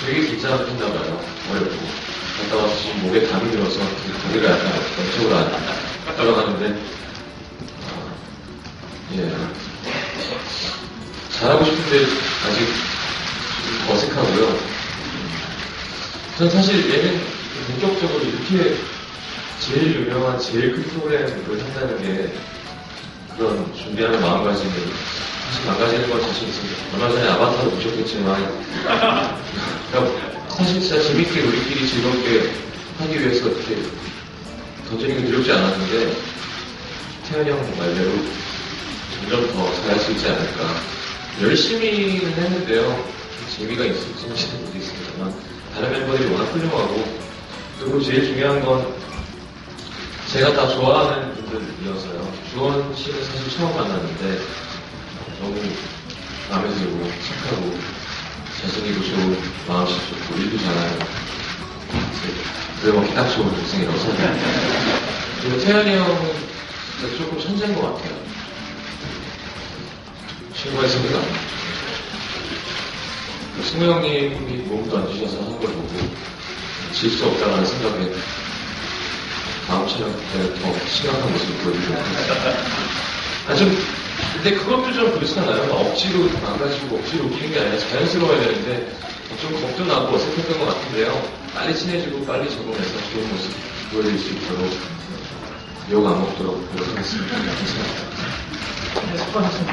되게 긴장을 했나 봐요. 어렵고. 갔다 와서 지금 목에 담이 들어서 고개가 약간 왼쪽으로 안 들어가는데, 아, 예. 잘하고 싶은데 아직 좀 어색하고요. 전 사실 예능 본격적으로 이렇게 제일 유명한 제일 큰 프로그램을 한다는 게 그런 준비하는 마음가짐이 사실 망가지는 건 자신 있습니다. 얼마 전에 아바타도 보셨겠지만 그러니까 사실 진짜 재밌게 우리끼리 즐겁게 하기 위해서 이렇게 던지는 게 두렵지 않았는데 태현이 형 말대로 점점 더 잘할 수 있지 않을까 열심히는 했는데요 재미가 있을지는 잘 모르겠습니다만 다른 멤버들이 워낙 훌륭하고 그리고 제일 중요한 건 제가 다 좋아하는 분들이어서요. 주원 씨는 사실 처음 만났는데 너무 마음에 들고 착하고 잘생기고 좋은 마음씨 좋고 일도 잘하는 그래 먹기 딱 좋은 동생이라고 생각합니다. 그리고 태연이 형은 진짜 조금 천재인 것 같아요. 친구했습니다. 승우 형님이 몸도 안 주셔서 하는 걸 보고 질 수 없다는 생각에 다음 촬영 때 더 심각한 모습을 보여주고 아, 좀, 근데 그것도 좀 그렇잖아요. 억지로 망가지고 억지로 웃기는 게 아니라 자연스러워야 되는데 좀 겁도 나고 어색했던 것 같은데요. 빨리 친해지고 빨리 적응해서 좋은 모습 보여줄 수 있도록 욕 안 먹도록 노력하겠습니다. 감사합니다. 네, 수고하셨습니다.